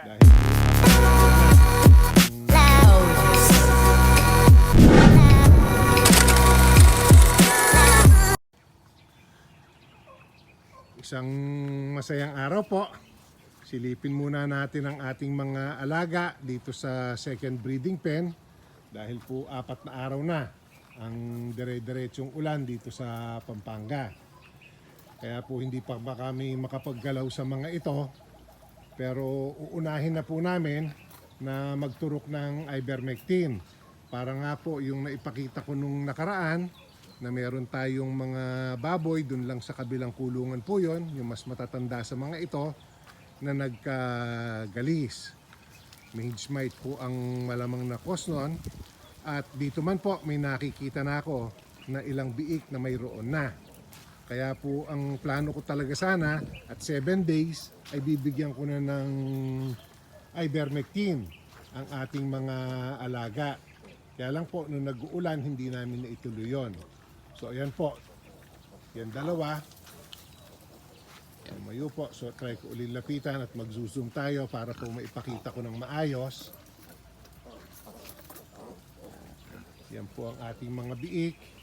Isang masayang araw po. Silipin muna natin ang ating mga alaga dito sa second breeding pen dahil po apat na araw na ang dire-diretsong ulan dito sa Pampanga. Kaya po hindi pa ba kami makapaggalaw sa mga ito pero uunahin na po namin na magturok ng ivermectin para nga po yung naipakita ko nung nakaraan na meron tayong mga baboy dun lang sa kabilang kulungan po yon yung mas matatanda sa mga ito na nagkagalis. Mage mite po ang malamang na cause nun. At dito man po may nakikita na ako na ilang biik na mayroon na. Kaya po ang plano ko talaga sana at 7 days ay bibigyan ko na ng ivermectin ang ating mga alaga. Kaya lang po nung nag-uulan hindi namin naituloy yon. So ayan po. Yan dalawa. Lumayo po. So try ko ulit lapitan at mag-zoom tayo para po maipakita ko ng maayos. Yan po ang ating mga biik.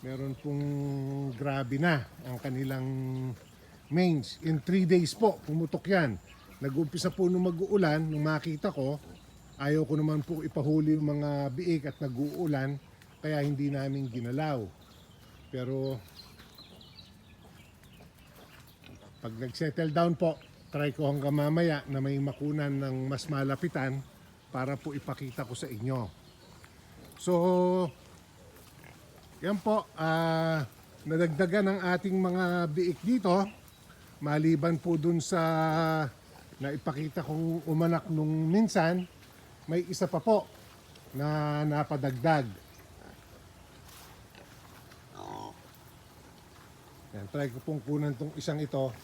Meron pong grabe na ang kanilang mains. In 3 days po, pumutok yan. Nag-umpisa po nung mag-uulan, nung makita ko, ayaw ko naman po ipahuli yung mga biik at nag-uulan, kaya hindi namin ginalaw. Pero pag nag-settle down po, try ko hanggang mamaya na may makunan ng mas malapitan para po ipakita ko sa inyo. So, yan po, ah, nadagdagan ang ating mga biik dito. Maliban po dun sa naipakita kong umanak nung minsan, may isa pa po na napadagdag. Yan, try ko pong kunan tong isang ito.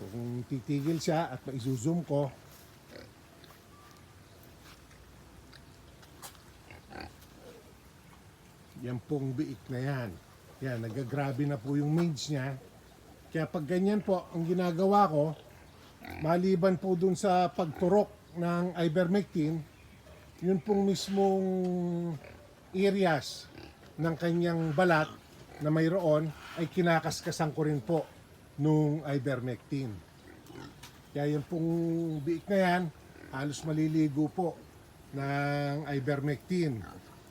Kung titigil siya at maisuzoom ko, yan pong biik na yan. Yan, nagagrabe na po yung mage niya. Kaya pag ganyan po, ang ginagawa ko, maliban po dun sa pagturok ng ivermectin, yun pong mismong areas ng kanyang balat na mayroon ay kinakaskasan ko rin po nung ivermectin. Kaya yung pong biik na yan, halos maliligo po ng ivermectin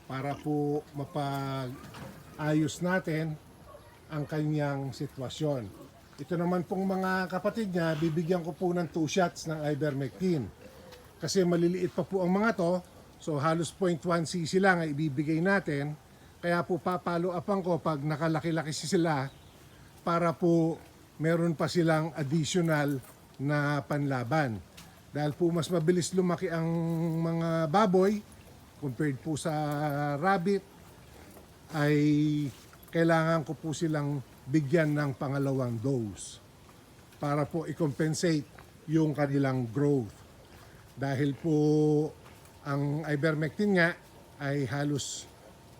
para po mapag-ayos natin ang kanyang sitwasyon. Ito naman pong mga kapatid niya, bibigyan ko po ng 2 shots ng ivermectin. Kasi maliliit pa po ang mga to, so halos 0.1 cc lang ay ibibigay natin. Kaya po papalo upan ko pag nakalaki-laki sila para po meron pa silang additional na panlaban. Dahil po mas mabilis lumaki ang mga baboy compared po sa rabbit ay kailangan ko po silang bigyan ng pangalawang dose para po i-compensate yung kanilang growth. Dahil po ang ivermectin nga ay halos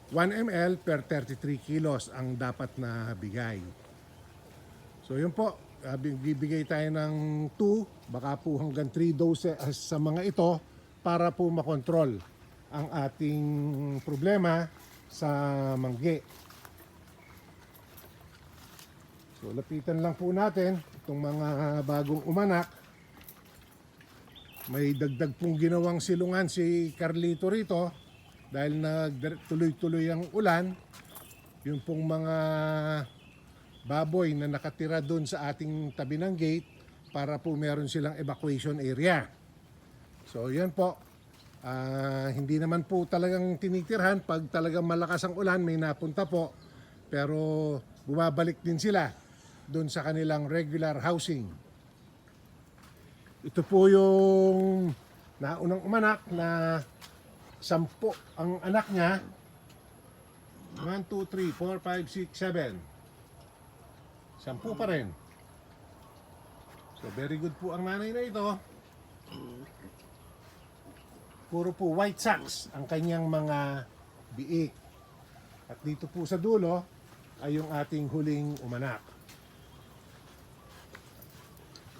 1 ml per 33 kilos ang dapat na bigay. So yun po, uh, bibigay tayo ng 2, baka po hanggang 3 doses sa mga ito para po makontrol ang ating problema sa mangge. So lapitan lang po natin itong mga bagong umanak. May dagdag pong ginawang silungan si Carlito rito dahil nagtuloy-tuloy ang ulan. Yung pong mga baboy na nakatira doon sa ating tabi ng gate para po meron silang evacuation area. So yan po. Ah, hindi naman po talagang tinitirhan pag talagang malakas ang ulan may napunta po. Pero bumabalik din sila doon sa kanilang regular housing. Ito po yung naunang umanak na sampo ang anak niya. 1, 2, 3, 4, 5, 6, 7. Sampu pa rin. So very good po ang nanay na ito. Puro po white socks ang kanyang mga biik. At dito po sa dulo ay yung ating huling umanak.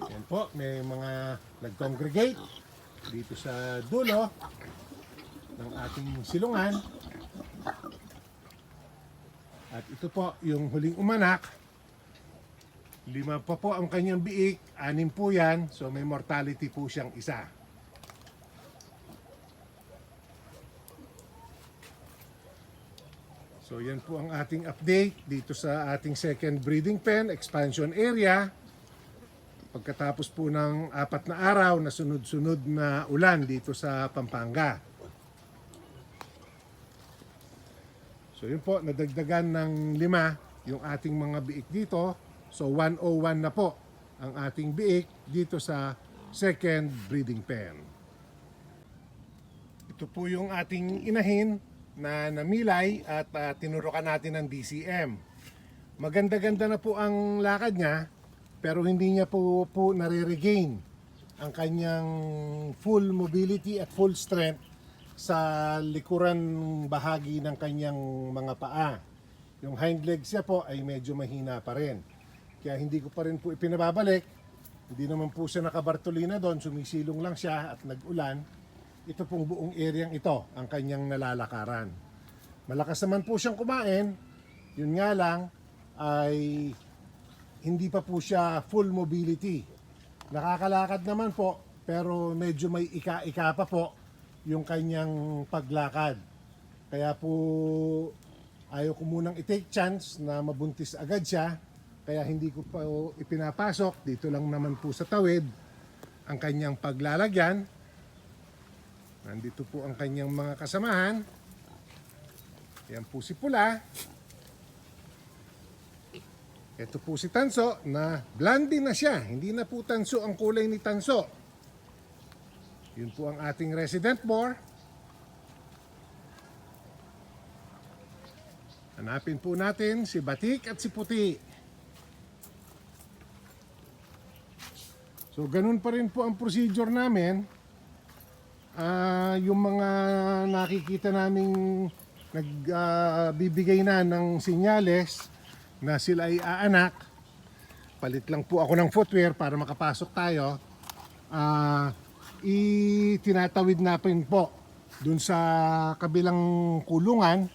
Yan po, may mga nag-congregate dito sa dulo ng ating silungan. At ito po, yung huling umanak. Lima pa po ang kanyang biik, anim po yan, so may mortality po siyang isa. So yan po ang ating update dito sa ating second breeding pen, expansion area. Pagkatapos po ng apat na araw na sunod-sunod na ulan dito sa Pampanga. So yun po, nadagdagan ng lima yung ating mga biik dito. So 101 na po ang ating biik dito sa second breeding pen. Ito po yung ating inahin na namilay at ah, tinurukan natin ng DCM. Maganda-ganda na po ang lakad niya pero hindi niya po, po nare-regain ang kanyang full mobility at full strength sa likuran bahagi ng kanyang mga paa. Yung hind legs niya po ay medyo mahina pa rin. Kaya hindi ko pa rin po ipinababalik. Hindi naman po siya nakabartolina doon, sumisilong lang siya at nag-ulan. Ito pong buong areang ito ang kanyang nalalakaran. Malakas naman po siyang kumain. Yun nga lang ay hindi pa po siya full mobility. Nakakalakad naman po pero medyo may ika-ika pa po yung kanyang paglakad. Kaya po ayaw ko munang i-take chance na mabuntis agad siya. Kaya hindi ko pa ipinapasok. Dito lang naman po sa tawid ang kanyang paglalagyan. Nandito po ang kanyang mga kasamahan. Yan po si Pula. Ito po si Tanso na blondie na siya. Hindi na po Tanso ang kulay ni Tanso. Yun po ang ating resident boar. Hanapin po natin si Batik at si Puti. So ganun pa rin po ang procedure namin. Ah, yung mga nakikita naming nagbibigay na ng sinyales na sila ay aanak, palit lang po ako ng footwear para makapasok tayo. Ah, itinatawid na po po dun sa kabilang kulungan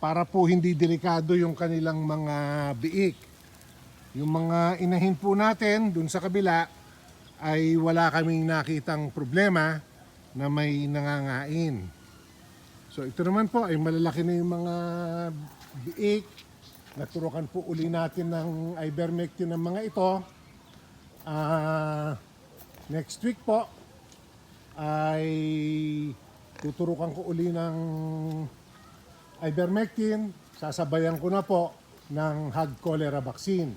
para po hindi delikado yung kanilang mga biik. Yung mga inahin po natin dun sa kabila ay wala kaming nakitang problema na may nangangain. So ito naman po ay malalaki na yung mga biik. Naturukan po uli natin ng ivermectin ng mga ito. Ah, next week po ay tuturukan ko uli ng ivermectin. Sasabayan ko na po ng hog cholera vaccine.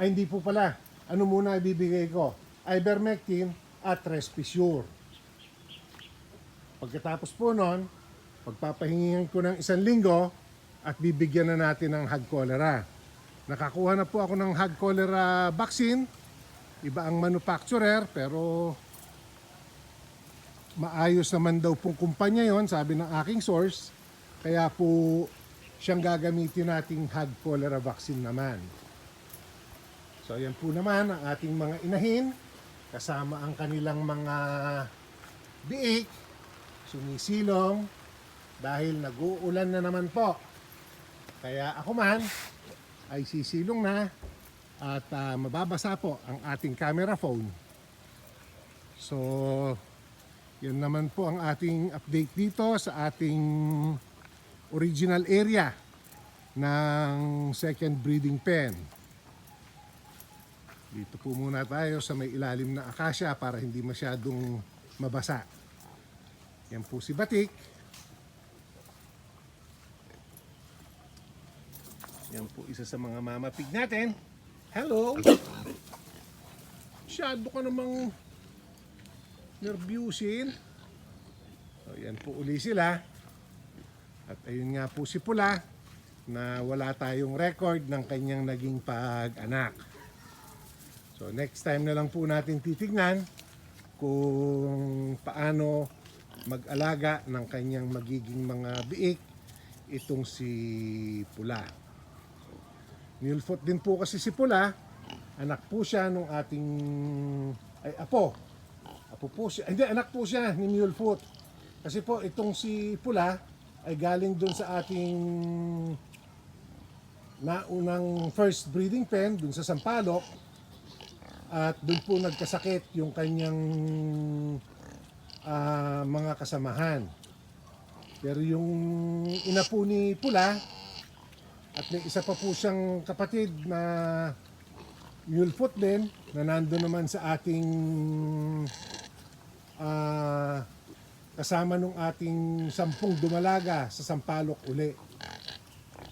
Ay hindi po pala. Ano muna ibibigay ko? Ivermectin at Respisure. Pagkatapos po nun, pagpapahingihan ko ng isang linggo at bibigyan na natin ng hog cholera. Nakakuha na po ako ng hog cholera vaccine. Iba ang manufacturer pero maayos naman daw pong kumpanya yon sabi ng aking source. Kaya po siyang gagamitin nating hog cholera vaccine naman. So yan po naman ang ating mga inahin kasama ang kanilang mga biik sumisilong dahil nag-uulan na naman po. Kaya ako man ay sisilong na at ah, mababasa po ang ating camera phone. So, yan naman po ang ating update dito sa ating original area ng second breeding pen. Dito po muna tayo sa may ilalim na akasya para hindi masyadong mabasa. Yan po si Batik. Yan po isa sa mga mamapig natin. Hello! Masyado ka namang nervyusin. So, yan po uli sila. At ayun nga po si Pula na wala tayong record ng kanyang naging pag-anak. So next time na lang po natin titignan kung paano mag-alaga ng kanyang magiging mga biik itong si Pula. Nilfoot din po kasi si Pula. Anak po siya nung ating ay apo. Apo po siya. Hindi, anak po siya ni Mulefoot. Kasi po itong si Pula ay galing doon sa ating naunang first breeding pen doon sa Sampaloc at doon po nagkasakit yung kanyang ah, mga kasamahan. Pero yung ina po ni Pula at may isa pa po siyang kapatid na Mulefoot din na nando naman sa ating ah, kasama nung ating sampung dumalaga sa Sampaloc uli.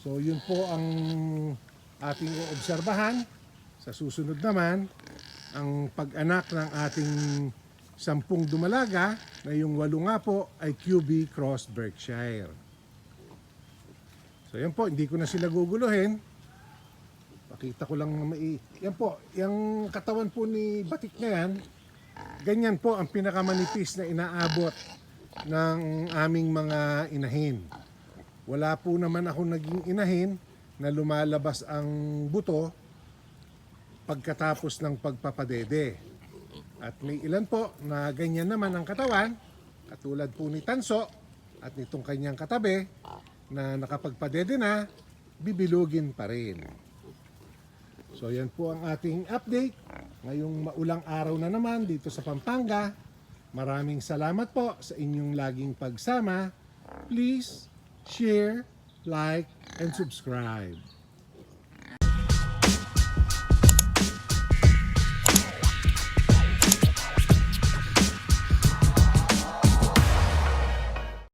So yun po ang ating oobserbahan. Sa susunod naman, ang pag-anak ng ating sampung dumalaga na yung walo nga po ay QB Cross Berkshire. So yan po, hindi ko na sila guguluhin. Pakita ko lang na. Yan po, yung katawan po ni Batik na yan, ganyan po ang pinakamanipis na inaabot ng aming mga inahin. Wala po naman ako naging inahin na lumalabas ang buto pagkatapos ng pagpapadede. At may ilan po na ganyan naman ang katawan, katulad po ni Tanso at nitong kanyang katabi na nakapagpadede na, bibilugin pa rin. So yan po ang ating update. Ngayong maulang araw na naman dito sa Pampanga. Maraming salamat po sa inyong laging pagsama. Please share, like, and subscribe.